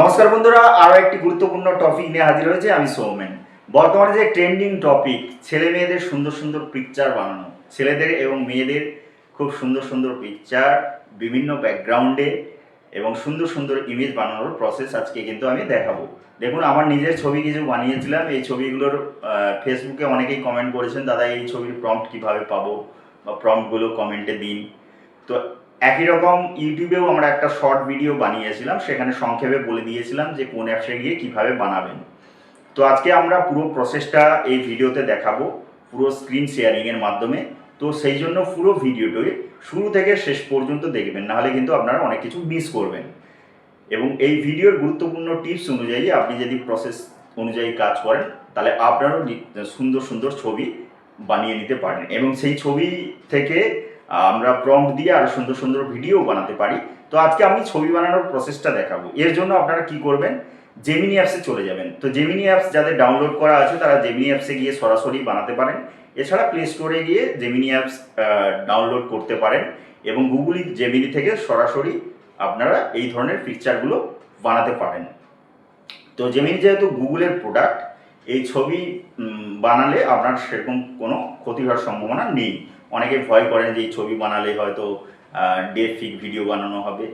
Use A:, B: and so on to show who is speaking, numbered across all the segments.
A: নমস্কার বন্ধুরা, আরও একটি গুরুত্বপূর্ণ টপিক নিয়ে হাজির হয়েছে আমি সৌমেন। বর্তমানে যে ট্রেন্ডিং টপিক ছেলে মেয়েদের সুন্দর সুন্দর পিকচার বানানো, ছেলেদের এবং মেয়েদের খুব সুন্দর সুন্দর পিকচার বিভিন্ন ব্যাকগ্রাউন্ডে এবং সুন্দর সুন্দর ইমেজ বানানোর প্রসেস আজকে কিন্তু আমি দেখাবো। দেখুন, আমার নিজের ছবি কিছু বানিয়েছিলাম, এই ছবিগুলোর ফেসবুকে অনেকেই কমেন্ট করেছেন, দাদা, এই ছবির প্রম্পট কীভাবে পাবো? বা প্রম্পটগুলো কমেন্টে দিন। তো একই রকম ইউটিউবেও আমরা একটা শর্ট ভিডিও বানিয়েছিলাম, সেখানে সংক্ষেপে বলে দিয়েছিলাম যে কোন অ্যাপসে গিয়ে কীভাবে বানাবেন। তো আজকে আমরা পুরো প্রসেসটা এই ভিডিওতে দেখাবো, পুরো স্ক্রিন শেয়ারিংয়ের মাধ্যমে। তো সেই জন্য পুরো ভিডিওটি শুরু থেকে শেষ পর্যন্ত দেখবেন, নাহলে কিন্তু আপনারা অনেক কিছু মিস করবেন। এবং এই ভিডিওর গুরুত্বপূর্ণ টিপস অনুযায়ী আপনি যদি প্রসেস অনুযায়ী কাজ করেন, তাহলে আপনারও সুন্দর সুন্দর ছবি বানিয়ে নিতে পারেন। এবং সেই ছবি থেকে আমরা প্রম্পট দিয়ে আরও সুন্দর সুন্দর ভিডিও বানাতে পারি। তো আজকে আমি ছবি বানানোর প্রসেসটা দেখাবো। এর জন্য আপনারা কি করবেন? জেমিনি অ্যাপসে চলে যাবেন। তো জেমিনি অ্যাপস যাদের ডাউনলোড করা আছে, তারা জেমিনি অ্যাপসে গিয়ে সরাসরি বানাতে পারেন। এছাড়া প্লে স্টোরে গিয়ে জেমিনি অ্যাপস ডাউনলোড করতে পারেন এবং গুগলি জেমিনি থেকে সরাসরি আপনারা এই ধরনের পিকচারগুলো বানাতে পারেন। তো জেমিনি যেহেতু গুগলের প্রোডাক্ট এই ছবি বানালে আপনার সেরকম কোনো ক্ষতি হওয়ার সম্ভাবনা নেই। অনেকে ভয় করেন যে এই ছবি বানালে হয়তো ডে ফিক ভিডিও বানানো হবে।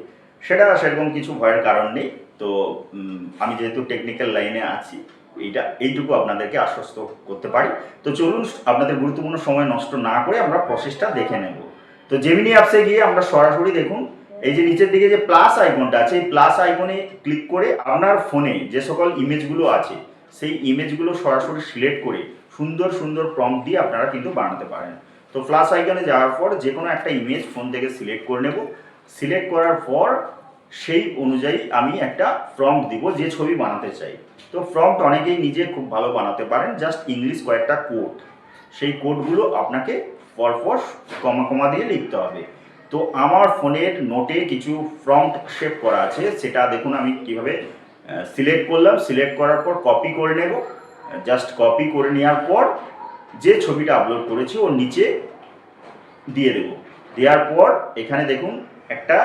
A: সেটা সেরকম কিছু ভয়ের কারণ নেই। তো আমি যেহেতু টেকনিক্যাল লাইনে আছি, এইটা, এইটুকু আপনাদেরকে আশ্বস্ত করতে পারি। তো চলুন, আপনাদের গুরুত্বপূর্ণ সময় নষ্ট না করে আমরা প্রসেসটা দেখে নেব। তো জেমিনি অ্যাপসে গিয়ে আমরা সরাসরি দেখুন, এই যে নিচের দিকে যে প্লাস আইকনটা আছে, এই প্লাস আইকনে ক্লিক করে আপনার ফোনে যে সকল ইমেজগুলো আছে, সেই ইমেজগুলো সরাসরি সিলেক্ট করে সুন্দর সুন্দর প্রম্পট দিয়ে আপনারা কিন্তু বানাতে পারেন। তো প্লাস আইকনে যাওয়ার পর যে কোনো একটা ইমেজ ফোন থেকে সিলেক্ট করে নেব। সিলেক্ট করার পর সেই অনুযায়ী আমি একটা প্রম্পট দিব যে ছবি বানাতে চাই। তো প্রম্পট অনেকেই নিজে খুব ভালো বানাতে পারেন জাস্ট ইংলিশ কয়েকটা কোড সেই কোডগুলো আপনাকে পরপর কমা কমা দিয়ে লিখতে হবে। তো আমার ফোনের নোটে কিছু ফ্রন্ট শেপ করা আছে, সেটা দেখুন আমি কীভাবে সিলেক্ট করলাম। সিলেক্ট করার পর কপি করে নেব। জাস্ট কপি করে নেওয়ার পর যে ছবিটা আপলোড করেছি, ওর নিচে দিয়ে দেব। দেওয়ার পর এখানে দেখুন একটা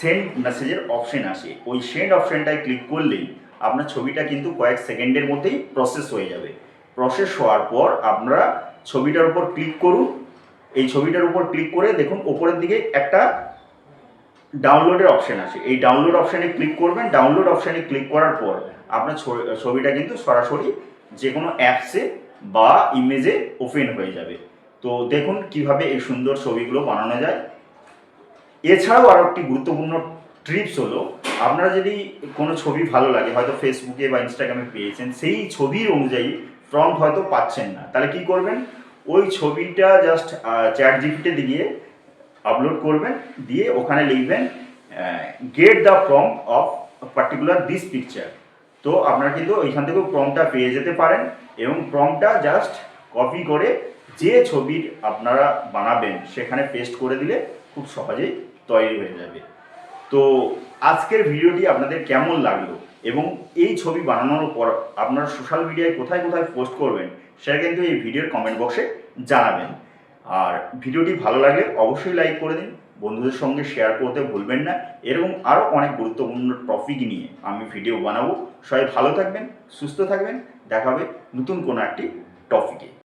A: সেন্ড মেসেজের অপশন আসে। ওই সেন্ড অপশনটায় ক্লিক করলেই আপনার ছবিটা কিন্তু কয়েক সেকেন্ডের মধ্যেই প্রসেস হয়ে যাবে। প্রসেস হওয়ার পর আপনারা ছবিটার উপর ক্লিক করুন। এই ছবিটার উপর ক্লিক করে দেখুন ওপরের দিকে একটা ডাউনলোডের অপশান আছে এই ডাউনলোড অপশানে ক্লিক করবেন। ডাউনলোড অপশানে ক্লিক করার পর আপনার ছবিটা কিন্তু সরাসরি যে কোনো অ্যাপসে বা ইমেজে ওপেন হয়ে যাবে। তো দেখুন কীভাবে এই সুন্দর ছবিগুলো বানানো যায়। এছাড়াও আরও একটি গুরুত্বপূর্ণ ট্রিপস হলো, আপনারা যদি কোনো ছবি ভালো লাগে, হয়তো ফেসবুকে বা ইনস্টাগ্রামে পেয়েছেন, সেই ছবির অনুযায়ী ফ্রন্ট হয়তো পাচ্ছেন না। তাহলে কি করবেন? ওই ছবিটা জাস্ট চ্যাট জিপিতে দিয়ে আপলোড করবেন, দিয়ে ওখানে লিখবেন get the form of particular this picture তো আপনারা কিন্তু ওইখান থেকেও প্রমটা পেয়ে যেতে পারেন এবং প্রমটা জাস্ট কপি করে যে ছবির আপনারা বানাবেন সেখানে পেস্ট করে দিলে খুব সহজেই তৈরি হয়ে যাবে। তো আজকের ভিডিওটি আপনাদের কেমন লাগল এবং এই ছবি বানানোর পর আপনারা সোশ্যাল মিডিয়ায় কোথায় কোথায় পোস্ট করবেন সেটা কিন্তু এই ভিডিওর কমেন্ট বক্সে জানাবেন। আর ভিডিওটি ভালো লাগলে অবশ্যই লাইক করে দিন। বন্ধুদের সঙ্গে শেয়ার করতে ভুলবেন না। এরকম আরও অনেক গুরুত্বপূর্ণ টপিক নিয়ে আমি ভিডিও বানাবো। সবাই ভালো থাকবেন, সুস্থ থাকবেন। দেখা হবে নতুন কোনো একটি টপিকে